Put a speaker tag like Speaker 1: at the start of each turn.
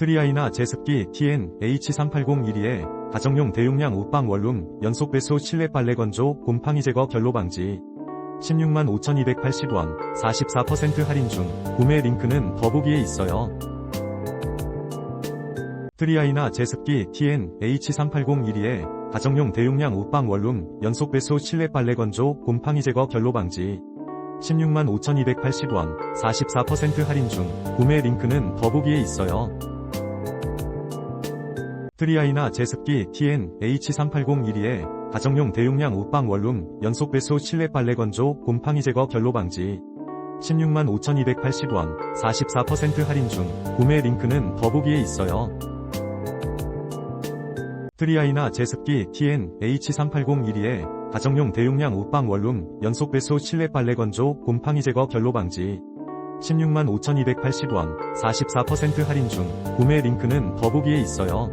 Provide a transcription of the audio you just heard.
Speaker 1: 트리아이나 제습기 TN H3801에 가정용 대용량 옷방 원룸 연속 배수 실내 빨래 건조 곰팡이 제거 결로 방지 16만 5,280원 44% 할인 중 구매 링크는 더보기에 있어요. 트리아이나 제습기 TN H3801에 가정용 대용량 옷방 원룸 연속 배수 실내 빨래 건조 곰팡이 제거 결로 방지 16만 5,280원 44% 할인 중 구매 링크는 더보기에 있어요. 트리아이나 제습기 TN H3801에 가정용 대용량 옷방 원룸 연속 배수 실내 빨래 건조 곰팡이 제거 결로 방지 16만 5,280원 44% 할인 중 구매 링크는 더보기에 있어요. 트리아이나 제습기 TN H3801에 가정용 대용량 옷방 원룸 연속 배수 실내 빨래 건조 곰팡이 제거 결로 방지 16만 5,280원 44% 할인 중 구매 링크는 더보기에 있어요.